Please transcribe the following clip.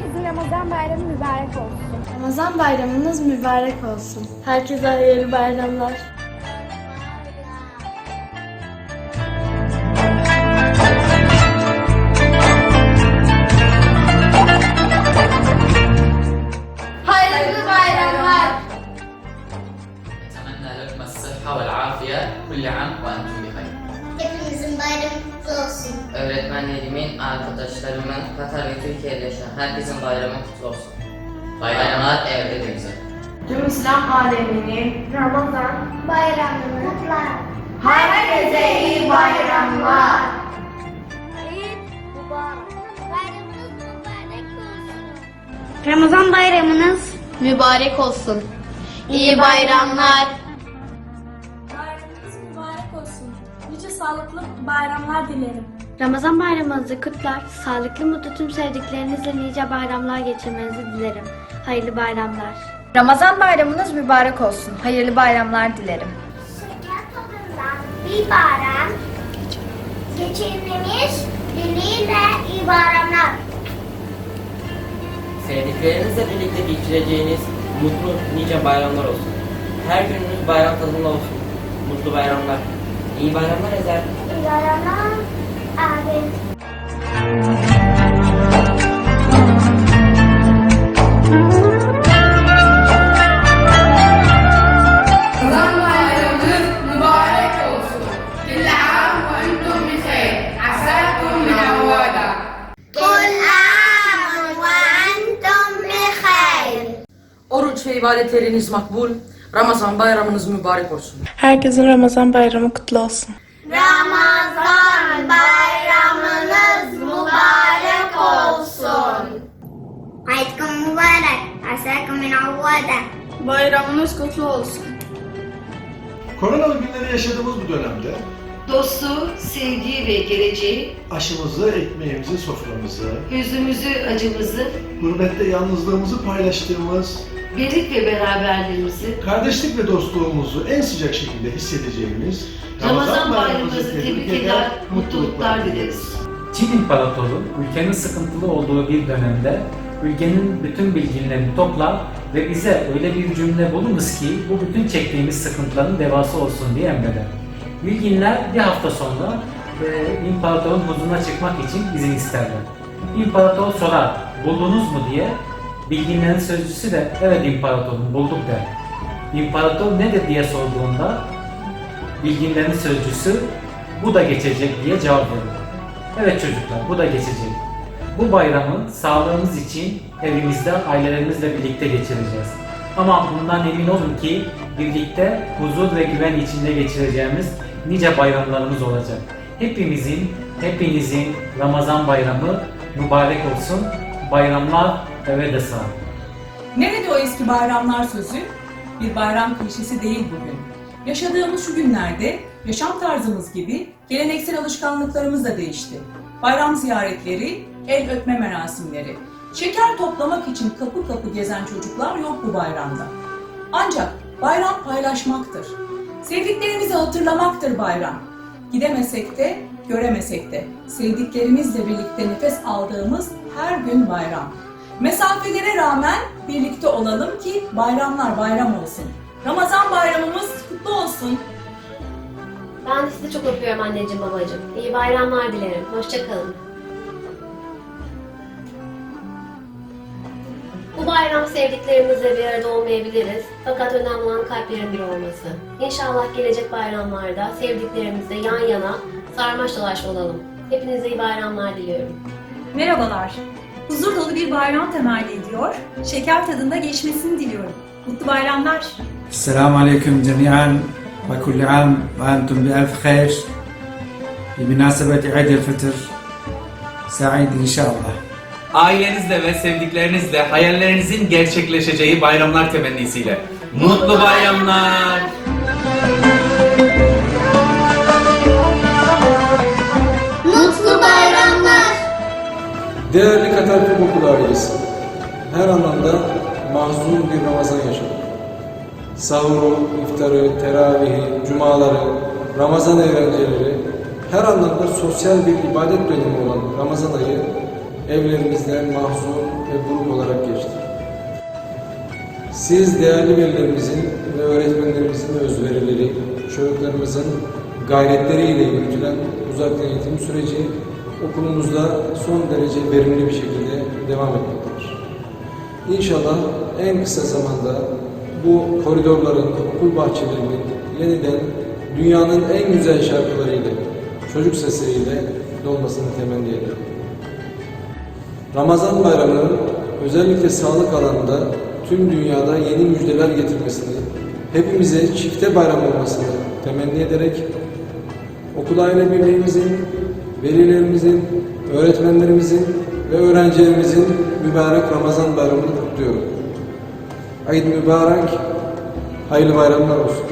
Ramazan bayramı mübarek olsun. Ramazan bayramınız mübarek olsun. Herkese hayırlı bayramlar. Hayırlı bayramlar. أتمنى لكم الصحة والعافية كل عام وأنتم بخير. Hepimizin bayramı kutlu olsun. Öğretmenlerimin, arkadaşlarımın, Katar ve Türkiye'de yaşayan herkesin bayramı kutlu olsun. Bayramlar evde de güzel. Tüm İslam aleminin Ramazan Bayramını kutlar. herkese iyi bayramlar. Eid mübarek. Bayramınız mübarek olsun. Ramazan bayramınız mübarek olsun. İyi bayramlar. Bayramlar dilerim. Ramazan bayramınızı kutlar, sağlıklı mutlu tüm sevdiklerinizle nice bayramlar geçirmenizi dilerim. Hayırlı bayramlar. Ramazan bayramınız mübarek olsun. Hayırlı bayramlar dilerim. Şeker tadından bir bayram geçirmemiz dileğiyle iyi bayramlar. Sevdiklerinizle birlikte geçireceğiniz mutlu nice bayramlar olsun. Her gününüz bayram tadında olsun. Mutlu bayramlar. İyi bayramlar Ezel yaranan abet. Makbul. Ramazan bayramınız mübarek olsun. Herkesin Ramazan bayramı kutlu olsun. Ramazan bayramınız mübarek olsun. Aydın mübarek. Asakum min. Bayramınız kutlu olsun. Koronalı günleri yaşadığımız bu dönemde Dostu, sevgi ve geleceği, aşımızı, ekmeğimizi, soframızı, hüznümüzü, acımızı, gurbette yalnızlığımızı paylaştığımız, birlik ve beraberliğimizi, kardeşlik ve dostluğumuzu en sıcak şekilde hissedeceğimiz Ramazan bayramımızı tebrik eder, mutluluklar dileriz. Çin İmparatoru ülkenin sıkıntılı olduğu bir dönemde ülkenin bütün bilgilerini toplar ve bize öyle bir cümle bulunuz ki bu bütün çektiğimiz sıkıntıların devası olsun diye emreder. Bilginler bir hafta sonra e, imparatorun huzuruna çıkmak için izin isterler. İmparator sorar, buldunuz mu diye. Bilginlerin sözcüsü de evet imparatorum bulduk der. İmparator nedir diye sorduğunda bilginlerin sözcüsü bu da geçecek diye cevap verir. Evet çocuklar bu da geçecek. Bu bayramı sağlığımız için evimizde ailelerimizle birlikte geçireceğiz. Ama bundan emin olun ki birlikte huzur ve güven içinde geçireceğimiz nice bayramlarımız olacak. Hepimizin, hepinizin Ramazan bayramı mübarek olsun. Bayramlar eve de sağ. Nerede o eski bayramlar sözü? Bir bayram klişesi değil bugün. Yaşadığımız şu günlerde yaşam tarzımız gibi geleneksel alışkanlıklarımız da değişti. Bayram ziyaretleri, el öpme merasimleri. Şeker toplamak için kapı kapı gezen çocuklar yok bu bayramda. Ancak bayram paylaşmaktır. Sevdiklerimizi hatırlamaktır bayram. Gidemesek de, göremesek de sevdiklerimizle birlikte nefes aldığımız her gün bayram. Mesafelere rağmen birlikte olalım ki bayramlar bayram olsun. Ramazan bayramımız kutlu olsun. Ben de sizi çok öpüyorum anneciğim babacığım. İyi bayramlar dilerim. Hoşçakalın. Bu bayram sevdiklerimizle bir arada olmayabiliriz. Fakat önemli olan kalplerin bir olması. İnşallah gelecek bayramlarda sevdiklerimizle yan yana sarmaş dolaş olalım. Hepinize iyi bayramlar diliyorum. Merhabalar huzur dolu bir bayram temelli ediyor. Şeker tadında geçmesini diliyorum. Mutlu bayramlar. Selamun Aleyküm cemiyen ve kulli am ve entum bi elf hayr. Biminasebeti Eid-i Fitr. Said inşallah. Ailenizle ve sevdiklerinizle hayallerinizin gerçekleşeceği bayramlar temennisiyle. Mutlu bayramlar. Değerli Katar Okulu ailesi, her anlamda mahzun bir Ramazan yaşadık. Sahuru, iftarı, teravihi, cumaları, Ramazan eğlenceleri, her anlamda sosyal bir ibadet dönemi olan Ramazan ayı evlerimizde mahzun ve buruk olarak geçti. Siz değerli velilerimizin ve öğretmenlerimizin özverileri, çocuklarımızın gayretleriyle yürütülen uzaktan eğitim süreci okulumuzda son derece verimli bir şekilde devam etmektedir. İnşallah en kısa zamanda bu koridorların, okul bahçelerinin yeniden dünyanın en güzel şarkılarıyla, çocuk sesleriyle dolmasını temenni ediyorum. Ramazan bayramının özellikle sağlık alanında tüm dünyada yeni müjdeler getirmesini, hepimize çifte bayram olmasını temenni ederek okul aile birliğimizin, velilerimizin, öğretmenlerimizin ve öğrencilerimizin mübarek Ramazan bayramını kutluyorum. Eid mübarek, hayırlı bayramlar olsun.